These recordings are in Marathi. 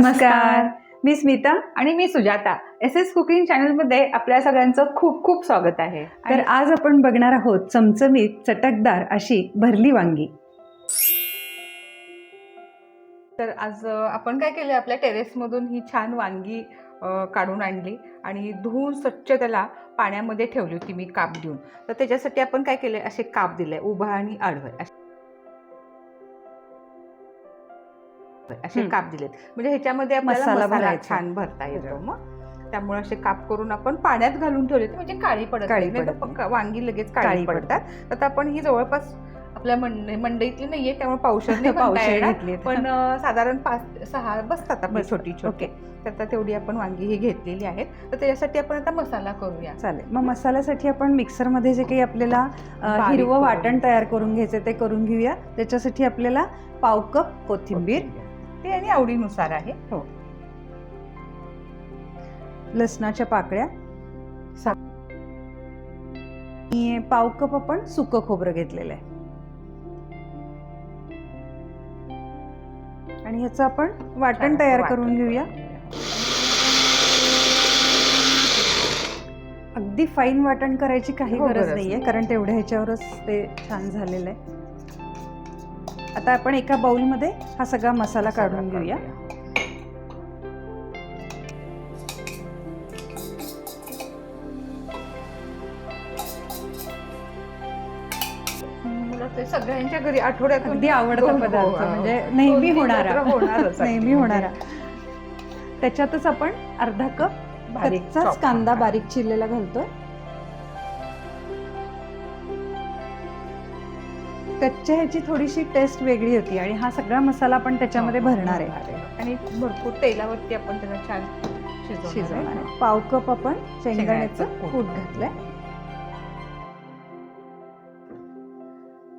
नमस्कार. मी स्मिता. आणि मी सुजाता. एस एस कुकिंग चॅनलमध्ये आपल्या सगळ्यांचं खूप खूप स्वागत आहे. तर आज आपण बघणार आहोत चमचमीत चटकदार अशी भरली वांगी. तर आज आपण काय केलं आपल्या टेरेसमधून ही छान वांगी काढून आणली आणि धुवून स्वच्छ त्याला पाण्यामध्ये ठेवली होती मी काप देऊन. तर त्याच्यासाठी आपण काय केले असे काप दिले उभा आणि आडवे. असे- असे हं. काप दिलेत. म्हणजे ह्याच्यामध्ये आपल्याला मसाला भरायचा. छान भरता येतो मग. त्यामुळे असे काप करून आपण पाण्यात घालून ठेवले म्हणजे काळी पडत काळी. पक्का वांगी लगेच काळी पडतात. तर आपण ही जवळपास आपल्या मंडई मंडईतली नाहीये त्यामुळे येणार. घेतली पण साधारण पाच सहा बसतात बसतात. छोटी छोटी. तर आता तेवढी आपण वांगी ही घेतलेली आहेत. तर त्याच्यासाठी आपण आता मसाला करूया. चालेल. मग मसाल्यासाठी आपण मिक्सरमध्ये जे काही आपल्याला हिरवं. वाटण तयार करून घ्यायचं ते करून घेऊया. त्याच्यासाठी आपल्याला पाव कप कोथिंबीर. ते आणि आवडीनुसार आहे. लसणाच्या पाकळ्या आणि पाव कप आपण सुकं खोबरं घेतलेलं आहे. आणि ह्याचं आपण वाटण तयार करून घेऊया. अगदी फाईन वाटण करायची काही हो, गरज नाहीये नाही. कारण तेवढ्या ह्याच्यावरच ते छान झालेलं आहे. आता आपण एका बाउलमध्ये हा सगळा मसाला काढून घेऊया. ते सगळ्यांच्या घरी आठवड्यातून अगदी आवडता पदार्थ हो, म्हणजे दोन नेहमी होणारा. नेहमी होणारा. त्याच्यातच आपण अर्धा कप बारीक कच्चाच chop कांदा. बारीक चिरलेला घालतोय. कच्च्या ह्याची थोडीशी टेस्ट वेगळी होती आणि हा सगळा मसाला आपण त्याच्यामध्ये भरणार आहे आणि भरपूर तेलावरती आपण त्याला छान शिजवणार आहे. पाव कप आपण शेंगदाण्याचं कूट. घातलंय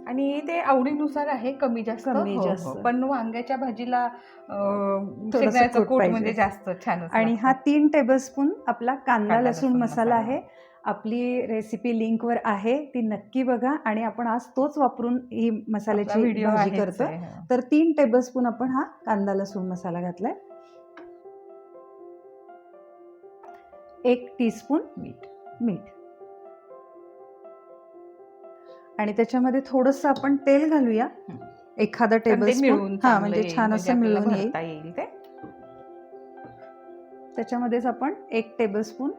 आणि ते आवडीनुसार आहे कमी जास्त कमी हो, हो. जास्त. पण वांग्याच्या भाजीला. म्हणजे जास्त छान आणि हा तीन टेबलस्पून आपला कांदा लसूण मसाला. आहे आपली रेसिपी लिंकवर आहे ती नक्की बघा आणि आपण आज तोच वापरून ही मसाल्याची व्हिडिओ भाजी करतोय. तर तीन टेबलस्पून आपण हा कांदा लसूण मसाला घातलाय. एक टीस्पून मीठ. मीठ. आणि त्याच्यामध्ये थोडस आपण तेल घालूया. हं. एखादं टेबल मिळून हा म्हणजे छान म्हणजे असं मिळून येईल. त्याच्यामध्येच आपण एक टेबलस्पून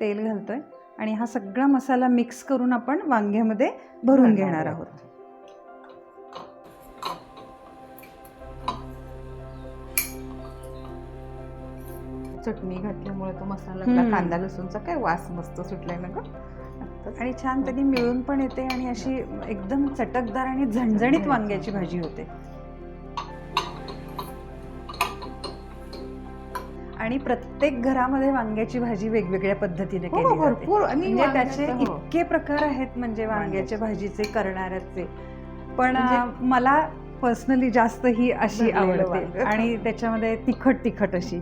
तेल घालतोय आणि हा सगळा मसाला मिक्स करून आपण वांग्यामध्ये भरून घेणार आहोत. चटणी घातल्यामुळे तो मसाला कांदा लसूणचा काय वास मस्त सुटलाय ना ग. आणि छान त्यांनी मिळून पण येते आणि अशी एकदम चटकदार आणि झणझणीत वांग्याची भाजी होते. आणि प्रत्येक घरामध्ये वांग्याची भाजी वेगवेगळ्या पद्धतीने हो, केली जाते भरपूर आणि म्हणजे त्याचे वांग्याचं, हो. इतके प्रकार आहेत म्हणजे वांग्याच्या वांग्याचे. भाजीचे करणाऱ्याचे पण म्हणजे- अं, मला पर्सनली जास्त ही अशी भरलेलं आवडते वांगं. आणि त्याच्यामध्ये तिखट तिखट अशी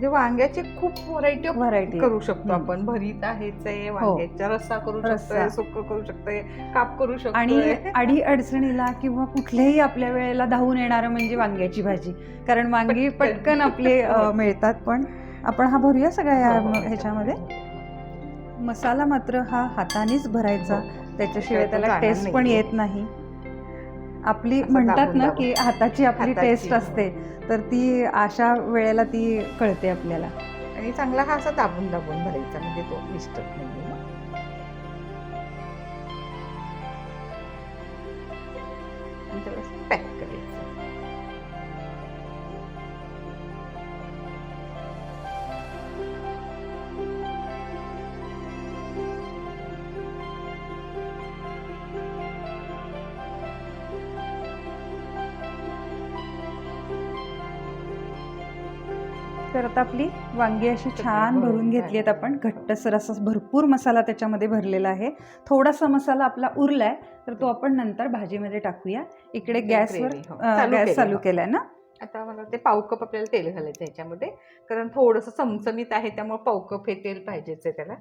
म्हणजे वांग्याचे खूप व्हरायटी ऑफ व्हरायटी करू शकतो. आपण भरीत आहेच आहे वांग्याचा रस्सा करू रस्सा. शकतोय सुक्क करू शकतोय काप करू आणि शकतोय अडी अडचणीला किंवा कुठल्याही आपल्या वेळेला धावून येणारं म्हणजे वांग्याची भाजी कारण वांगी पटकन. आपले अं, मिळतात पण आपण हा भरूया सगळ्या हो, हो. ह्याच्यामध्ये मसाला मात्र हा हातानेच भरायचा हो. त्याच्याशिवाय त्याला टेस्ट पण. येत नाही आपली म्हणतात ना. की हाताची आपली टेस्ट हो. असते तर ती अशा वेळेला ती कळते आपल्याला आणि चांगला हा असा दाबून दाबून भरायचा म्हणजे तो विस्टत नाही तर आता आपली वांगी अशी छान भरून घेतली. आहेत आपण घट्टसर असा भरपूर मसाला त्याच्यामध्ये भरलेला आहे. थोडासा मसाला आपला उरलाय तर तो आपण नंतर भाजीमध्ये टाकूया. इकडे ते गॅसवर हो. गॅस चालू हो. केलाय ना? आता मला ते पाव कप आपल्याला तेल घालायचं ह्याच्यामध्ये कारण थोडंसं चमचमीत आहे त्यामुळे पाव कप हे तेल पाहिजेच आहे त्याला.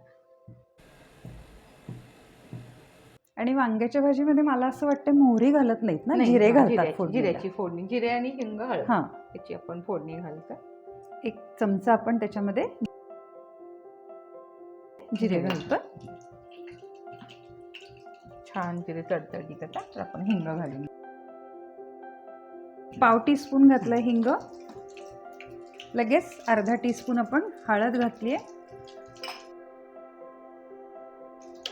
आणि वांग्याच्या भाजीमध्ये मला असं वाटतं मोहरी घालत नाहीत ना? जिरे घालतात जिऱ्याची- फोडणी जिरे आणि हिंग हळद हा. त्याची आपण फोडणी घालतो एक चमचा आपण त्याच्यामध्ये जिरे. घालतो छान जिरे तडतडी करता तर आपण हिंग घालून पाव टीस्पून घातलाय हिंग. लगेच अर्धा टीस्पून आपण हळद घातली आहे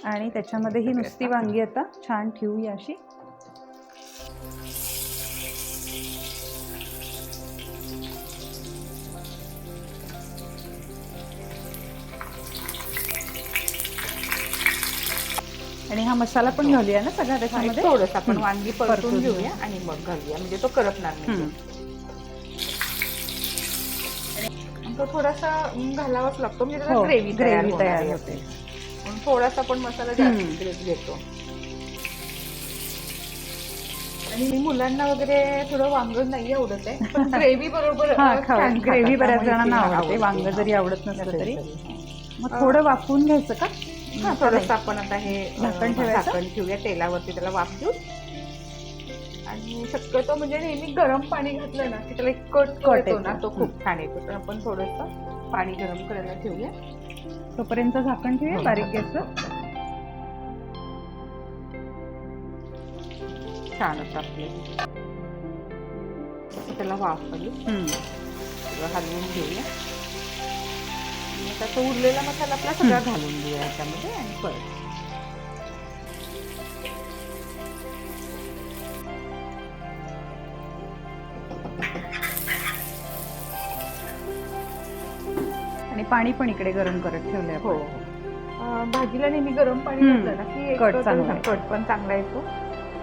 आणि त्याच्यामध्ये ही नुसती वांगी आता छान ठेवूया अशी. आणि हा मसाला पण घालूया ना सगळा त्याच्यामध्ये थोडस आपण. वांगी परतून घेऊया. आणि मग घालूया. म्हणजे तो करपणार नाही. तो थोडासा घालावाच लागतो. म्हणजे हो, त्याला ग्रेव्ही तयार होते. थोडासा आपण मसाला. जास्त घेतो. आणि मुलांना वगैरे थोडं वांग नाही आवडत आहे पण ग्रेव्ही बरोबर हा ग्रेव्ही. बऱ्याच जणांना आवडते. वांग हा. जरी आवडत नसलं तरी, मग थोडं वाफवून घ्यायचं का? हा थोडंसं आपण आता हे झाकण? झाकण ठेवूया तेलावरती त्याला वाफ देऊ. आणि शक्यतो म्हणजे नेहमी गरम पाणी घातलं ना की त्याला एक कट कट येतो ना. तो खूप छान येतो. तर आपण थोडंसं पाणी गरम करायला ठेवूया. तोपर्यंत झाकण. ठेवूया बारीक गॅसवर छान असं आपले. त्याला वाफ आली हलवून घेऊया. आणि त्याचा उरलेला मसाला आपला सगळा घालून देऊया याच्यामध्ये आणि परत आणि पाणी पण इकडे गरम करत ठेवलंय हो आपण. भाजीला नेहमी गरम पाणी हम्म. घातलं ना की एक कट चांगला कट पण चांगला येतो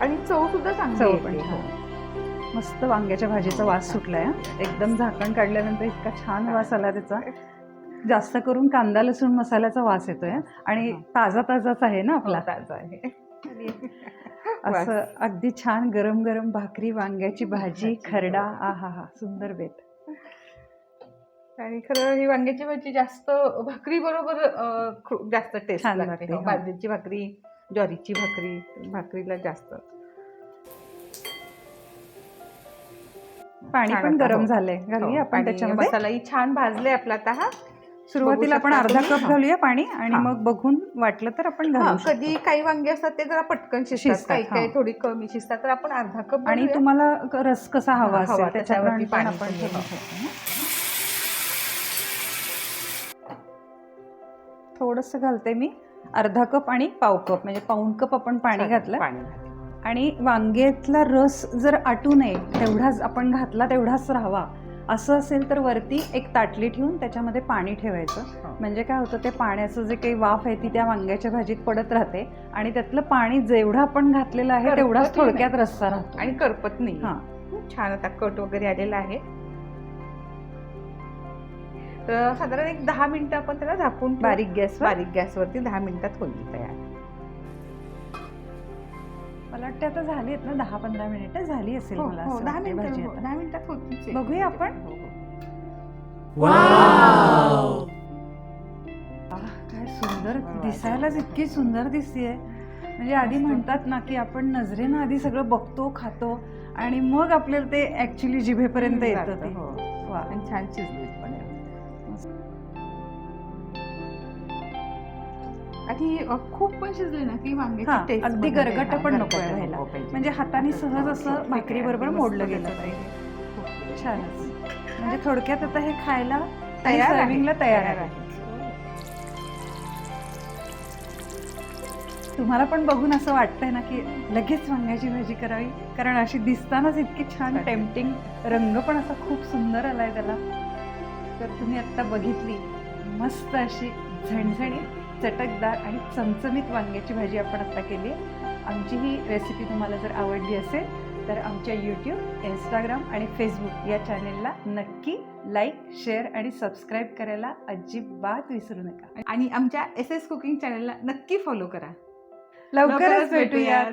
आणि चव सुद्धा चांगली चव येते. पण हो. छान. मस्त वांग्याच्या भाजीचा वास सुटलाय हा. एकदम झाकण काढल्यानंतर इतका छान वास आला त्याचा जास्त करून कांदा लसूण मसाल्याचा वास येतोय हा. आणि हा. ताजा ताजाच आहे ना आपला आपला ताजा आहे असं अगदी छान गरम गरम भाकरी वांग्याची भाजी भाजी, खरडा हो. आ हा हा सुंदर बेत आणि खरं ही वांग्याची भाजी जास्त भाकरी बरोबर जास्त टेस्ट छान लागते लागते, हो. हो. बाजरीची भाकरी ज्वारीची भाकरी भाकरीला जास्त पाणी छान पण आता, गरम हो. झालंय घालूया हो, आपण आणि त्याच्यामध्ये मसालाही छान भाजले आपला आता हा सुरुवातीला आपण अर्धा कप. घालूया पाणी आणि. मग बघून वाटलं तर आपण घालू. कधी काही वांगे असतात ते जरा पटकन शिजतात काही काही. थोडी कमी शिजतात तर आपण अर्धा कप आणि. तुम्हाला रस कसा हवा असेल त्याच्यावरती पण पाणी आपण. थोडंसं घालते मी अर्धा कप आणि पाव कप म्हणजे पाऊण कप आपण पाणी चालेल, घातलं पाणी घातलं. आणि वांग्यातला रस जर आटू नये तेवढाच आपण घातला तेवढाच राहावा असं असेल तर वरती एक ताटली ठेवून त्याच्यामध्ये पाणी ठेवायचं. म्हणजे काय होतं ते पाण्याचं जे काही वाफ आहे ती त्या वांग्याच्या भाजीत पडत राहते आणि त्यातलं पाणी जेवढं आपण घातलेलं आहे तेवढाच. थोडक्यात रस्सा राहतो. आणि करपत नाही. हा. खूप छान आता कट वगैरे आलेला आहे. तर साधारण एक दहा मिनिटं आपण त्याला झाकून. बारीक गॅसवर? बारीक गॅसवरती दहा मिनिटात होईल तयार. मला वाटतं आता झाली आहेत ना दहा पंधरा मिनिटं झाली असेल हो, मला हो, असं दहा वाटतंय मिनिटं भाजी हो, आता. दहा मिनिटात होतीच आहे. बघूया आपण? हो, हो. आह, काय सुंदर. दिसायलाच इतकी सुंदर दिसतीये म्हणजे आधी. म्हणतात ना की आपण नजरेनं आधी सगळं बघतो खातो आणि मग आपल्याला ते ऍक्च्युली जिभेपर्यंत येतं ते हो. वा. आणि छान शिजलीत पण आहे. आणि खूप पण शिजले ना की वांग्याची टेस्ट अगदी. गरगट पण नको. म्हणजे हाताने सहज असं भाकरी. बरोबर मोडलं गेलं. पाहिजे छानच म्हणजे थोडक्यात आता हे खायला तयार आहे. सर्विंगला तयार आहे तुम्हाला पण बघून असं वाटतंय ना की लगेच वांग्याची भाजी करावी कारण अशी दिसतानाच इतकी छान. टेम्पटिंग रंग पण असा खूप सुंदर आलाय त्याला तर तुम्ही आत्ता बघितली मस्त अशी झणझणीत चटकदार आणि चमचमीत वांग्याची भाजी आपण आत्ता केली आमची ही रेसिपी तुम्हाला जर आवडली असेल तर आमच्या यूट्यूब इंस्टाग्राम आणि फेसबुक या चॅनेलला नक्की लाईक शेअर आणि सबस्क्राईब करायला अजिबात विसरू नका. आणि आमच्या एस एस कुकिंग चॅनलला नक्की फॉलो करा. लवकरच भेटूयात.